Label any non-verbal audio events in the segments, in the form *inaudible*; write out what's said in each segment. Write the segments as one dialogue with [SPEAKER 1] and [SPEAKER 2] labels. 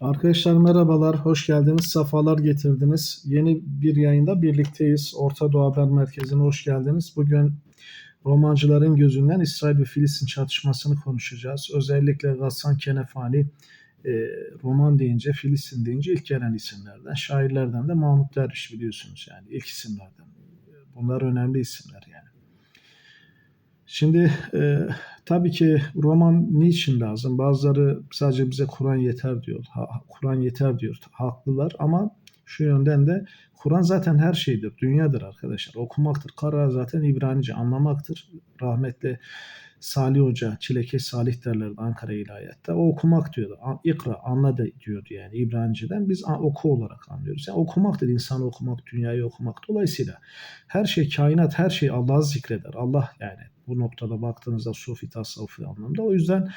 [SPEAKER 1] Arkadaşlar merhabalar, hoş geldiniz, sefalar getirdiniz. Yeni bir yayında birlikteyiz. Orta Doğu Haber Merkezi'ne hoş geldiniz. Bugün romancıların gözünden İsrail ve Filistin çatışmasını konuşacağız. Özellikle Gassan Kenefani e, roman deyince, Filistin deyince ilk gelen isimlerden. Şairlerden de Mahmut Derviş biliyorsunuz yani ilk isimlerden. Bunlar önemli isimler yani. Şimdi e, tabii ki roman niçin lazım? Bazıları sadece bize Kur'an yeter diyor. Kur'an yeter diyor. Haklılar ama şu yönden de Kur'an zaten her şeydir. Dünyadır arkadaşlar. Okumaktır. Kara zaten İbranice anlamaktır. Rahmetli Salih Hoca, Çilekeş Salih derlerdi Ankara İlahiyat'ta. O okumak diyordu. İkra, anla da diyordu yani İbranice'den. Biz oku olarak anlıyoruz. Yani okumak dedi, insanı okumak, dünyayı okumak. Dolayısıyla her şey, kainat, her şey Allah'ı zikreder. Allah yani bu noktada baktığınızda sufi tasavvufi anlamda. O yüzden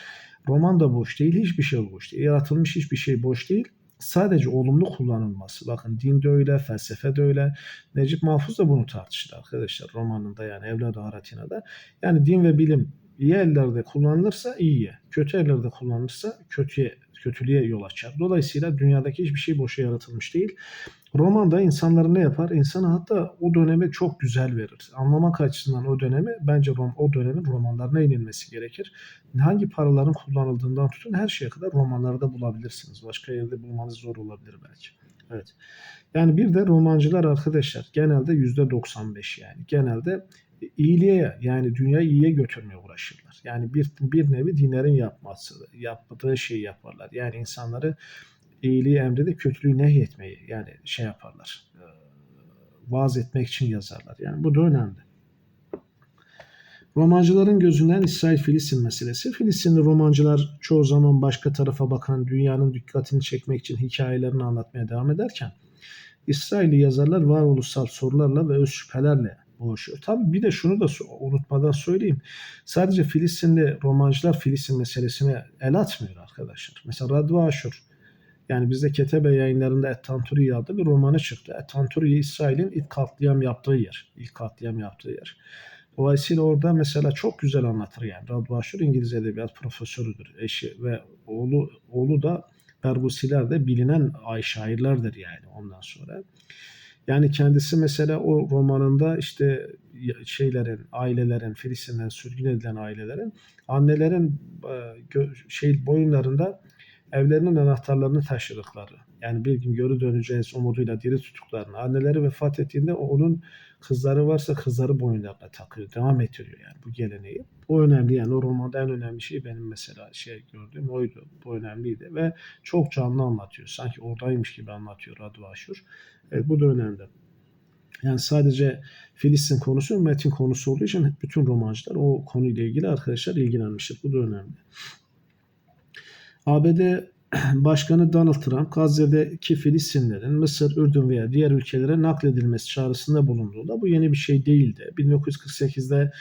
[SPEAKER 1] roman da boş değil, hiçbir şey boş değil. Yaratılmış hiçbir şey boş değil. Sadece olumlu kullanılması. Bakın din de öyle, felsefe de öyle. Necip Mahfuz da bunu tartıştı arkadaşlar romanında yani Evlad-ı Haratina'da. Yani din ve bilim iyi ellerde kullanılırsa iyiye, kötü ellerde kullanılırsa kötüye, kötülüğe yol açar. Dolayısıyla dünyadaki hiçbir şey boşa yaratılmış değil. Romanda insanları ne yapar? İnsana hatta o dönemi çok güzel verir. Anlamak açısından o dönemi bence rom, o dönemin romanlarına inilmesi gerekir. Hangi paraların kullanıldığından tutun her şeye kadar romanlarda bulabilirsiniz. Başka yerde bulmanız zor olabilir belki. Evet. Yani bir de romancılar arkadaşlar genelde yüzde 95 yani genelde iyiliğe yani dünyayı iyiye götürmeye uğraşırlar. Yani bir, bir nevi dinlerin yapması, yaptığı şeyi yaparlar. Yani insanları iyiliği emredip kötülüğü nehyetmeyi yani şey yaparlar. E, vaaz etmek için yazarlar. Yani bu da önemli. Romancıların gözünden İsrail-Filistin meselesi. Filistinli romancılar çoğu zaman başka tarafa bakan dünyanın dikkatini çekmek için hikayelerini anlatmaya devam ederken İsrailli yazarlar varoluşsal sorularla ve öz şüphelerle boğuşuyor. Tabii bir de şunu da unutmadan söyleyeyim. Sadece Filistinli romancılar Filistin meselesine el atmıyor arkadaşlar. Mesela Radva Aşur yani bizde Ketebe yayınlarında Et-Tanturi adlı bir romanı çıktı. Et-Tanturi İsrail'in ilk katliam yaptığı yer. İlk katliam yaptığı yer. Dolayısıyla orada mesela çok güzel anlatır yani. Radva Aşur İngiliz Edebiyat profesörüdür. Eşi ve oğlu, oğlu da Berbusiler de bilinen ay şairlerdir yani ondan sonra. Yani kendisi mesela o romanında işte şeylerin, ailelerin, Filistin'den sürgün edilen ailelerin annelerin şey boyunlarında evlerinin anahtarlarını taşıdıkları. Yani bir gün geri döneceğiz umuduyla diri tuttuklarını. Anneleri vefat ettiğinde onun kızları varsa kızları boyunlarına takıyor. Devam ettiriyor yani bu geleneği. Bu önemli yani o romanda en önemli şey benim mesela şey gördüğüm oydu. Bu önemliydi ve çok canlı anlatıyor. Sanki oradaymış gibi anlatıyor Radu Aşur. E, bu da önemli. Yani sadece Filistin konusu metin konusu olduğu için bütün romancılar o konuyla ilgili arkadaşlar ilgilenmiştir. Bu da önemli. ABD *clears throat* Başkanı Donald Trump Gazze'deki Filistinlerin Mısır, Ürdün veya diğer ülkelere nakledilmesi çağrısında bulunduğunda bu yeni bir şey değildi. 1948'de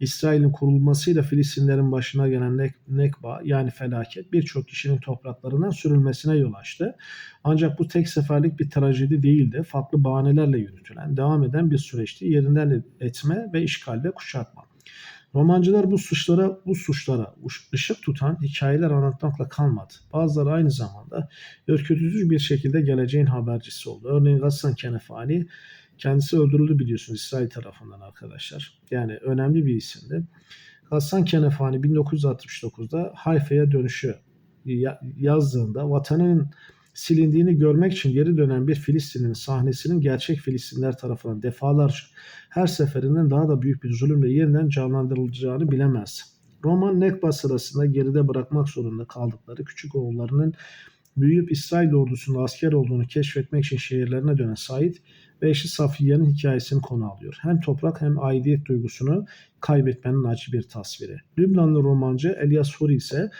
[SPEAKER 1] İsrail'in kurulmasıyla Filistinlerin başına gelen Nekba yani felaket birçok kişinin topraklarından sürülmesine yol açtı. Ancak bu tek seferlik bir trajedi değildi. Farklı bahanelerle yürütülen, devam eden bir süreçti. Yerinden etme ve işgal ve kuşatma. Romancılar bu suçlara bu suçlara ışık tutan hikayeler anlatmakla kalmadı. Bazıları aynı zamanda ürkütücü bir şekilde geleceğin habercisi oldu. Örneğin Gassan Kenefani kendisi öldürüldü biliyorsunuz İsrail tarafından arkadaşlar. Yani önemli bir isimdi. Gassan Kenefani 1969'da Hayfa'ya dönüşü yazdığında vatanının silindiğini görmek için geri dönen bir Filistin'in sahnesinin gerçek Filistinler tarafından defalarca her seferinden daha da büyük bir zulümle yeniden canlandırılacağını bilemez. Roman Nekba sırasında geride bırakmak zorunda kaldıkları küçük oğullarının büyüyüp İsrail ordusunda asker olduğunu keşfetmek için şehirlerine dönen Said ve eşi Safiye'nin hikayesini konu alıyor. Hem toprak hem aidiyet duygusunu kaybetmenin acı bir tasviri. Lübnanlı romancı Elias Huri ise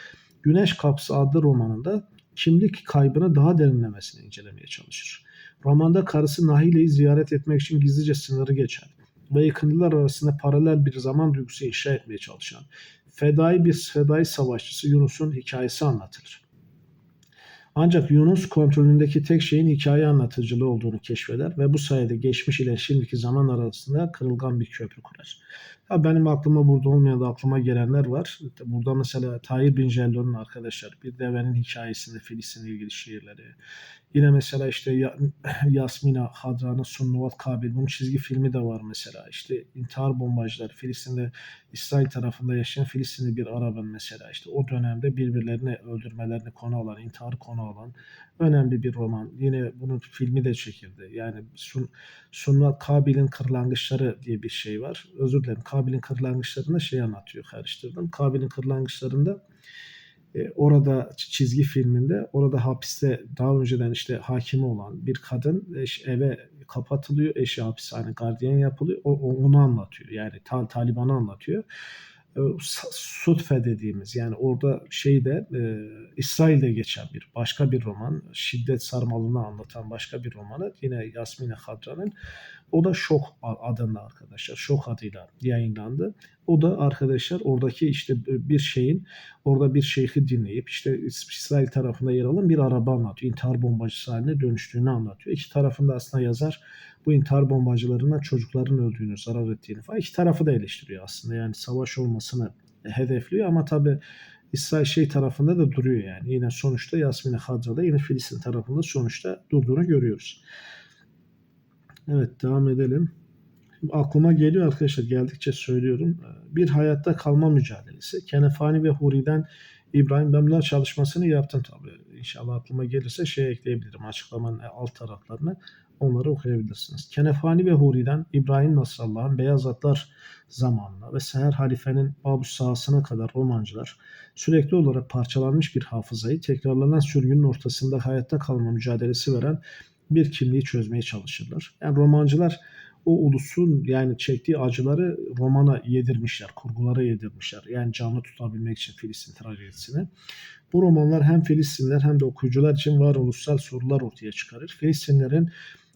[SPEAKER 1] Güneş Kapsı adlı romanında kimlik kaybını daha derinlemesine incelemeye çalışır. Romanda karısı Nahile'yi ziyaret etmek için gizlice sınırı geçer ve yakınlılar arasında paralel bir zaman duygusu inşa etmeye çalışan fedai bir fedai savaşçısı Yunus'un hikayesi anlatılır. Ancak Yunus kontrolündeki tek şeyin hikaye anlatıcılığı olduğunu keşfeder ve bu sayede geçmiş ile şimdiki zaman arasında kırılgan bir köprü kurar. Ya benim aklıma burada olmayan da aklıma gelenler var. Burada mesela Tahir Bin Cello'nun arkadaşlar bir devenin hikayesinde Filistin'le ilgili şiirleri. Yine mesela işte Ya- *clears throat* Yasmina Hadra'nın Sunnuvat Kabil. Bunun çizgi filmi de var mesela. İşte intihar bombacıları Filistin'de İsrail tarafında yaşayan Filistinli bir Arap'ın mesela işte o dönemde birbirlerini öldürmelerini konu alan, intiharı konu alan önemli bir roman. Yine bunun filmi de çekildi. Yani Sun, Sunnuvat Kabil'in Kırlangıçları diye bir şey var. Özür dilerim. Kabil'in Kırlangıçlarında şey anlatıyor. Karıştırdım. Kabil'in Kırlangıçlarında orada çizgi filminde orada hapiste daha önceden işte hakimi olan bir kadın eş, eve kapatılıyor. Eşi hapishane gardiyan yapılıyor. O, o- onu anlatıyor. Yani ta, Taliban'ı anlatıyor. E, Sutfe dediğimiz yani orada şeyde e, İsrail'de geçen bir başka bir roman. Şiddet sarmalını anlatan başka bir romanı. Yine Yasmine Hadra'nın. O da Şok adında arkadaşlar. Şok adıyla yayınlandı. O da arkadaşlar oradaki işte bir şeyin orada bir şeyhi dinleyip işte İsrail tarafında yer alan bir araba anlatıyor. İntihar bombacısı haline dönüştüğünü anlatıyor. İki tarafında aslında yazar bu intihar bombacılarından çocukların öldüğünü, zarar ettiğini falan iki tarafı da eleştiriyor aslında. Yani savaş olmasını hedefliyor ama tabii İsrail şey tarafında da duruyor yani. Yine sonuçta Yasmine Hadra'da yine Filistin tarafında sonuçta durduğunu görüyoruz. Evet devam edelim. Aklıma geliyor arkadaşlar geldikçe söylüyorum. Bir hayatta kalma mücadelesi. Kenefani ve Huri'den İbrahim bunlar çalışmasını yaptım tabii. İnşallah aklıma gelirse şey ekleyebilirim açıklamanın alt taraflarını. Onları okuyabilirsiniz. Kenefani ve Huri'den İbrahim Nasrallah'ın Beyaz Atlar zamanına ve Seher Halife'nin Babus sahasına kadar romancılar sürekli olarak parçalanmış bir hafızayı tekrarlanan sürgünün ortasında hayatta kalma mücadelesi veren bir kimliği çözmeye çalışırlar. Yani romancılar o ulusun yani çektiği acıları romana yedirmişler, kurgulara yedirmişler. Yani canlı tutabilmek için Filistin trajedisini. Bu romanlar hem Filistinler hem de okuyucular için varoluşsal sorular ortaya çıkarır. Filistinlerin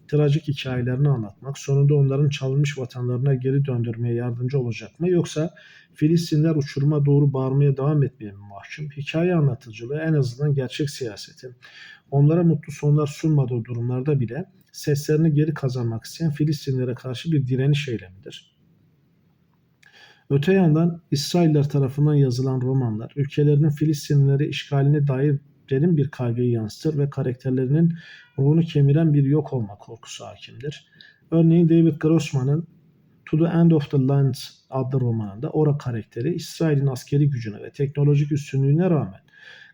[SPEAKER 1] trajik hikayelerini anlatmak, sonunda onların çalınmış vatanlarına geri döndürmeye yardımcı olacak mı? Yoksa Filistinler uçuruma doğru bağırmaya devam etmeye mi mahkum? Hikaye anlatıcılığı en azından gerçek siyasetin, onlara mutlu sonlar sunmadığı durumlarda bile seslerini geri kazanmak isteyen Filistinlere karşı bir direniş eylemidir. Öte yandan İsrailler tarafından yazılan romanlar ülkelerinin Filistinlileri işgaline dair derin bir kaygıyı yansıtır ve karakterlerinin ruhunu kemiren bir yok olma korkusu hakimdir. Örneğin David Grossman'ın To the End of the Land adlı romanında Ora karakteri İsrail'in askeri gücüne ve teknolojik üstünlüğüne rağmen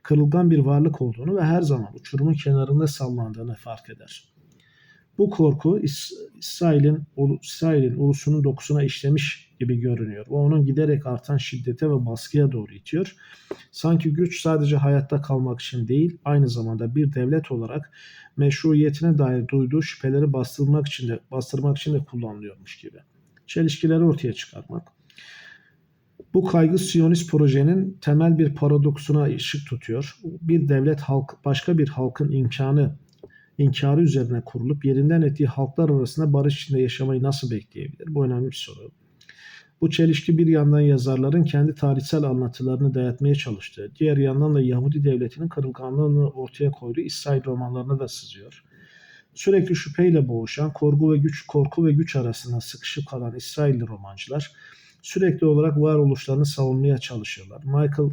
[SPEAKER 1] kırılgan bir varlık olduğunu ve her zaman uçurumun kenarında sallandığını fark eder. Bu korku İs- İsrail'in İsrail'in ulusunun dokusuna işlemiş gibi görünüyor ve onun giderek artan şiddete ve baskıya doğru itiyor. Sanki güç sadece hayatta kalmak için değil, aynı zamanda bir devlet olarak meşruiyetine dair duyduğu şüpheleri bastırmak için de bastırmak için de kullanılıyormuş gibi. Çelişkileri ortaya çıkarmak. Bu kaygı Siyonist projenin temel bir paradoksuna ışık tutuyor. Bir devlet halk başka bir halkın imkanı inkarı üzerine kurulup yerinden ettiği halklar arasında barış içinde yaşamayı nasıl bekleyebilir? Bu önemli bir soru. Bu çelişki bir yandan yazarların kendi tarihsel anlatılarını dayatmaya çalıştığı, diğer yandan da Yahudi devletinin kırılganlığını ortaya koyduğu İsrail romanlarına da sızıyor. Sürekli şüpheyle boğuşan, korku ve güç korku ve güç arasında sıkışıp kalan İsrailli romancılar sürekli olarak varoluşlarını savunmaya çalışıyorlar. Michael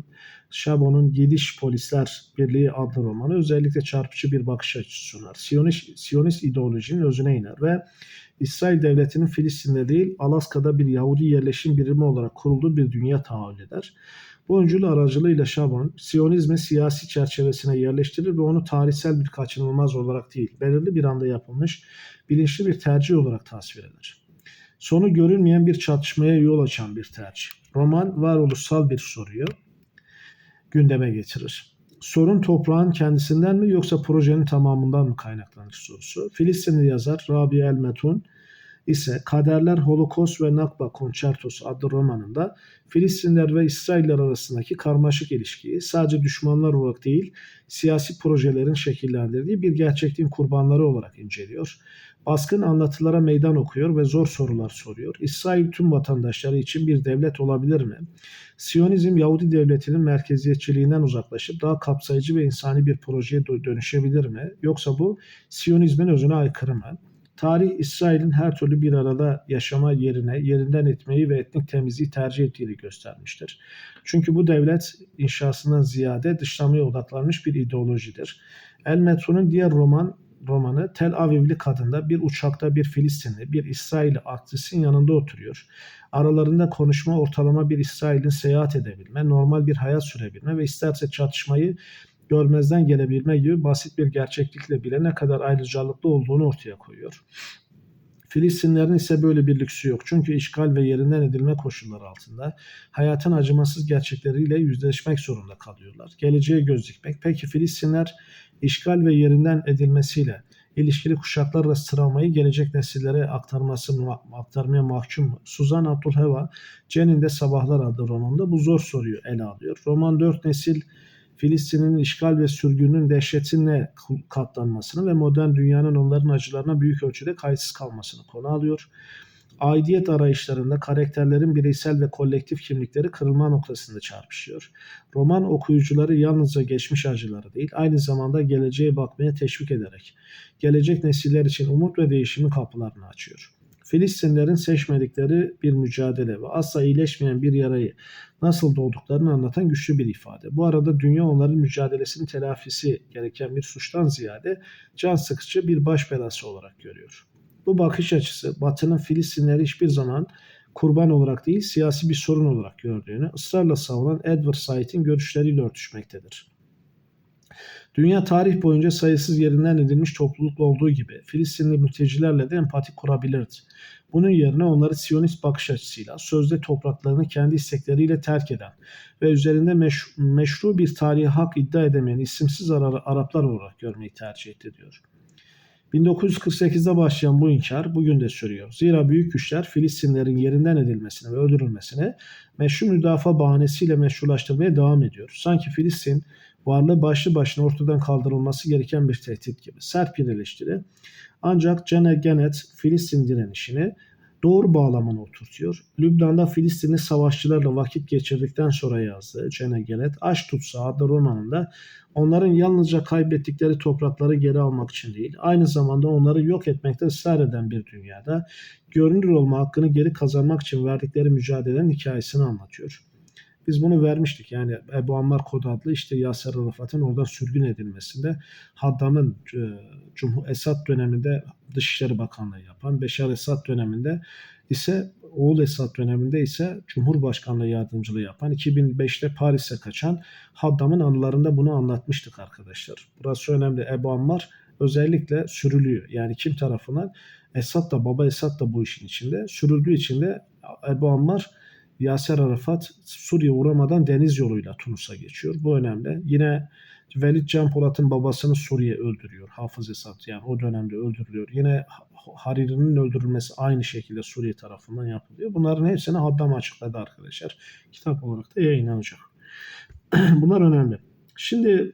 [SPEAKER 1] Chabon'un Gidiş Polisler Birliği adlı romanı özellikle çarpıcı bir bakış açısı sunar. Siyonist, Siyonist ideolojinin özüne iner ve İsrail devletinin Filistin'de değil Alaska'da bir Yahudi yerleşim birimi olarak kurulduğu bir dünya tahayyül eder. Bu öncülü aracılığıyla Chabon, Siyonizmi siyasi çerçevesine yerleştirir ve onu tarihsel bir kaçınılmaz olarak değil, belirli bir anda yapılmış bilinçli bir tercih olarak tasvir eder. Sonu görülmeyen bir çatışmaya yol açan bir tercih. Roman varoluşsal bir soruyu gündeme getirir. Sorun toprağın kendisinden mi yoksa projenin tamamından mı kaynaklanır sorusu. Filistinli yazar Rabia El Metun ise Kaderler Holocaust ve Nakba Konçertosu adlı romanında Filistinler ve İsrailler arasındaki karmaşık ilişkiyi sadece düşmanlar olarak değil, siyasi projelerin şekillendirdiği bir gerçekliğin kurbanları olarak inceliyor. Baskın anlatılara meydan okuyor ve zor sorular soruyor. İsrail tüm vatandaşları için bir devlet olabilir mi? Siyonizm Yahudi devletinin merkeziyetçiliğinden uzaklaşıp daha kapsayıcı ve insani bir projeye dönüşebilir mi? Yoksa bu Siyonizmin özüne aykırı mı? Tarih İsrail'in her türlü bir arada yaşama yerine yerinden etmeyi ve etnik temizliği tercih ettiğini göstermiştir. Çünkü bu devlet inşasından ziyade dışlamaya odaklanmış bir ideolojidir. El Metro'nun diğer roman romanı Tel Avivli kadında bir uçakta bir Filistinli, bir İsrailli aktrisin yanında oturuyor. Aralarında konuşma ortalama bir İsrail'in seyahat edebilme, normal bir hayat sürebilme ve isterse çatışmayı görmezden gelebilme gibi basit bir gerçeklikle bile ne kadar ayrıcalıklı olduğunu ortaya koyuyor. Filistinlerin ise böyle bir lüksü yok. Çünkü işgal ve yerinden edilme koşulları altında hayatın acımasız gerçekleriyle yüzleşmek zorunda kalıyorlar. Geleceğe göz dikmek. Peki Filistinler işgal ve yerinden edilmesiyle ilişkili kuşaklar arası travmayı gelecek nesillere aktarması aktarmaya mahkum? Suzan Abdülheva Cenin'de Sabahlar adlı romanında bu zor soruyu ele alıyor. Roman dört nesil Filistin'in işgal ve sürgünün dehşetine katlanmasını ve modern dünyanın onların acılarına büyük ölçüde kayıtsız kalmasını konu alıyor. Aidiyet arayışlarında karakterlerin bireysel ve kolektif kimlikleri kırılma noktasında çarpışıyor. Roman okuyucuları yalnızca geçmiş acıları değil, aynı zamanda geleceğe bakmaya teşvik ederek gelecek nesiller için umut ve değişimin kapılarını açıyor. Filistinlerin seçmedikleri bir mücadele ve asla iyileşmeyen bir yarayı nasıl doğduklarını anlatan güçlü bir ifade. Bu arada dünya onların mücadelesinin telafisi gereken bir suçtan ziyade can sıkıcı bir baş belası olarak görüyor. Bu bakış açısı Batı'nın Filistinleri hiçbir zaman kurban olarak değil siyasi bir sorun olarak gördüğünü ısrarla savunan Edward Said'in görüşleriyle örtüşmektedir. Dünya tarih boyunca sayısız yerinden edilmiş toplulukla olduğu gibi Filistinli mültecilerle de empati kurabilirdi. Bunun yerine onları Siyonist bakış açısıyla sözde topraklarını kendi istekleriyle terk eden ve üzerinde meş- meşru bir tarihi hak iddia edemeyen isimsiz Araplar olarak görmeyi tercih etti diyor. 1948'de başlayan bu inkar bugün de sürüyor. Zira büyük güçler Filistinlerin yerinden edilmesini ve öldürülmesini meşru müdafaa bahanesiyle meşrulaştırmaya devam ediyor. Sanki Filistin varlığı başlı başına ortadan kaldırılması gereken bir tehdit gibi. Sert bir eleştiri. Ancak Cene Genet Filistin direnişini doğru bağlamını oturtuyor. Lübnan'da Filistinli savaşçılarla vakit geçirdikten sonra yazdığı Cene Genet Aş Tutsa adlı romanında onların yalnızca kaybettikleri toprakları geri almak için değil, aynı zamanda onları yok etmekte ısrar eden bir dünyada görünür olma hakkını geri kazanmak için verdikleri mücadelenin hikayesini anlatıyor. Biz bunu vermiştik. Yani Ebu Ammar Kod adlı işte Yasser Arafat'ın oradan sürgün edilmesinde Haddam'ın e, Cumhur Esad döneminde Dışişleri Bakanlığı yapan, Beşar Esad döneminde ise oğul Esad döneminde ise Cumhurbaşkanlığı yardımcılığı yapan 2005'te Paris'e kaçan Haddam'ın anılarında bunu anlatmıştık arkadaşlar. Burası önemli. Ebu Ammar özellikle sürülüyor. Yani kim tarafından? Esad da baba Esad da bu işin içinde. Sürüldüğü için de Ebu Ammar Yaser Arafat Suriye uğramadan deniz yoluyla Tunus'a geçiyor. Bu önemli. Yine Velid Can Polat'ın babasını Suriye öldürüyor. Hafız Esad yani o dönemde öldürülüyor. Yine Hariri'nin öldürülmesi aynı şekilde Suriye tarafından yapılıyor. Bunların hepsini Haddam açıkladı arkadaşlar. Kitap olarak da yayınlanacak. *clears throat* Bunlar önemli. Şimdi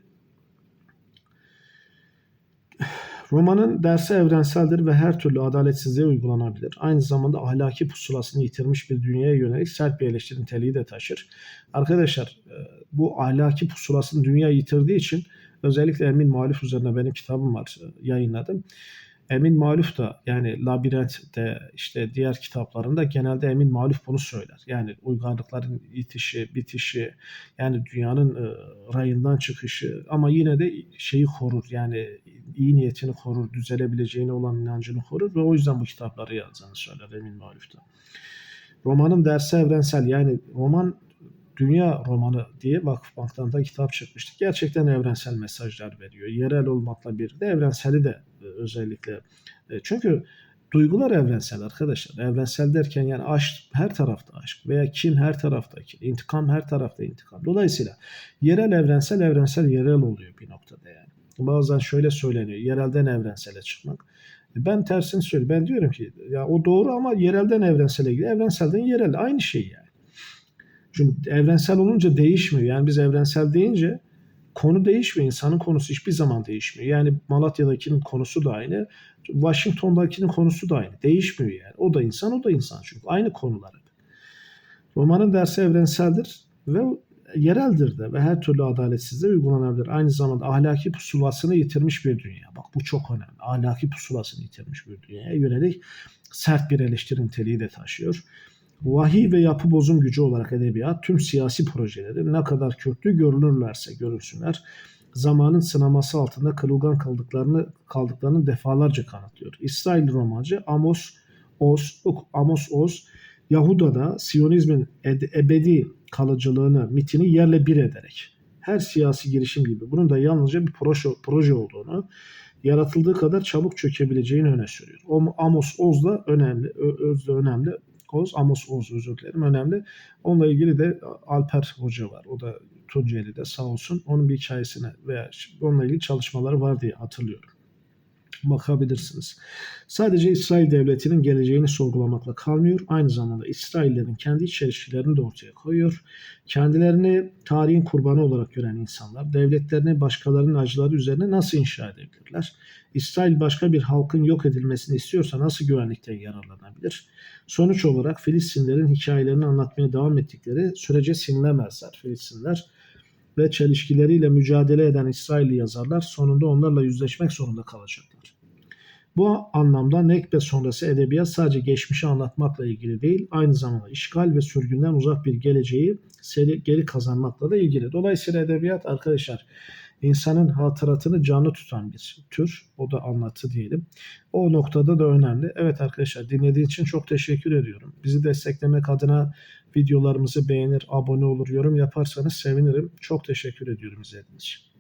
[SPEAKER 1] Romanın dersi evrenseldir ve her türlü adaletsizliğe uygulanabilir. Aynı zamanda ahlaki pusulasını yitirmiş bir dünyaya yönelik sert bir eleştiri niteliği de taşır. Arkadaşlar e, bu ahlaki pusulasını dünya yitirdiği için özellikle Emin Muhalif üzerine benim kitabım var e, yayınladım. Emin Maluf da yani Labirent'te işte diğer kitaplarında genelde Emin Maluf bunu söyler. Yani uygarlıkların itişi, bitişi yani dünyanın e, rayından çıkışı ama yine de şeyi korur. Yani iyi niyetini korur, düzelebileceğine olan inancını korur ve o yüzden bu kitapları yazdığını söyler Emin Maluf da. Romanın dersi evrensel yani roman Dünya Romanı diye Vakıfbank'tan da kitap çıkmıştı. Gerçekten evrensel mesajlar veriyor. Yerel olmakla bir de evrenseli de e, özellikle. E, çünkü duygular evrensel arkadaşlar. Evrensel derken yani aşk her tarafta aşk veya kin her tarafta kin, intikam her tarafta intikam. Dolayısıyla yerel evrensel evrensel yerel oluyor bir noktada yani. Bazen şöyle söyleniyor. Yerelden evrensele çıkmak. Ben tersini söylüyorum. Ben diyorum ki ya o doğru ama yerelden evrensele gidiyor. Evrenselden yerel aynı şey yani. Çünkü evrensel olunca değişmiyor. Yani biz evrensel deyince konu değişmiyor. İnsanın konusu hiçbir zaman değişmiyor. Yani Malatya'dakinin konusu da aynı. Washington'dakinin konusu da aynı. Değişmiyor yani. O da insan, o da insan çünkü. Aynı konular. Romanın dersi evrenseldir ve yereldir de ve her türlü adaletsizliğe uygulanabilir. Aynı zamanda ahlaki pusulasını yitirmiş bir dünya. Bak bu çok önemli. Ahlaki pusulasını yitirmiş bir dünyaya yönelik sert bir eleştiri niteliği de taşıyor. Vahiy ve yapı bozum gücü olarak edebiyat tüm siyasi projeleri ne kadar köklü görünürlerse görünsünler zamanın sınaması altında kırılgan kaldıklarını kaldıklarını defalarca kanıtlıyor. İsrail romancı Amos Oz, Amos Oz Yahuda'da Siyonizmin ed- ebedi kalıcılığını, mitini yerle bir ederek her siyasi girişim gibi bunun da yalnızca bir proje, proje olduğunu, yaratıldığı kadar çabuk çökebileceğini öne sürüyor. Amos Oz da önemli, Öz de önemli. Oz, Amos Oz özür dilerim önemli. Onunla ilgili de Alper Hoca var. O da Tunceli'de sağ olsun. Onun bir hikayesine veya onunla ilgili çalışmaları var diye hatırlıyorum bakabilirsiniz. Sadece İsrail devletinin geleceğini sorgulamakla kalmıyor. Aynı zamanda İsraillerin kendi iç de ortaya koyuyor. Kendilerini tarihin kurbanı olarak gören insanlar devletlerini başkalarının acıları üzerine nasıl inşa edebilirler? İsrail başka bir halkın yok edilmesini istiyorsa nasıl güvenlikten yararlanabilir? Sonuç olarak Filistinlerin hikayelerini anlatmaya devam ettikleri sürece sinilemezler Filistinler ve çelişkileriyle mücadele eden İsrailli yazarlar sonunda onlarla yüzleşmek zorunda kalacaklar. Bu anlamda Nekbe sonrası edebiyat sadece geçmişi anlatmakla ilgili değil, aynı zamanda işgal ve sürgünden uzak bir geleceği seri- geri kazanmakla da ilgili. Dolayısıyla edebiyat arkadaşlar insanın hatıratını canlı tutan bir tür. O da anlatı diyelim. O noktada da önemli. Evet arkadaşlar dinlediğiniz için çok teşekkür ediyorum. Bizi desteklemek adına videolarımızı beğenir, abone olur, yorum yaparsanız sevinirim. Çok teşekkür ediyorum izlediğiniz için.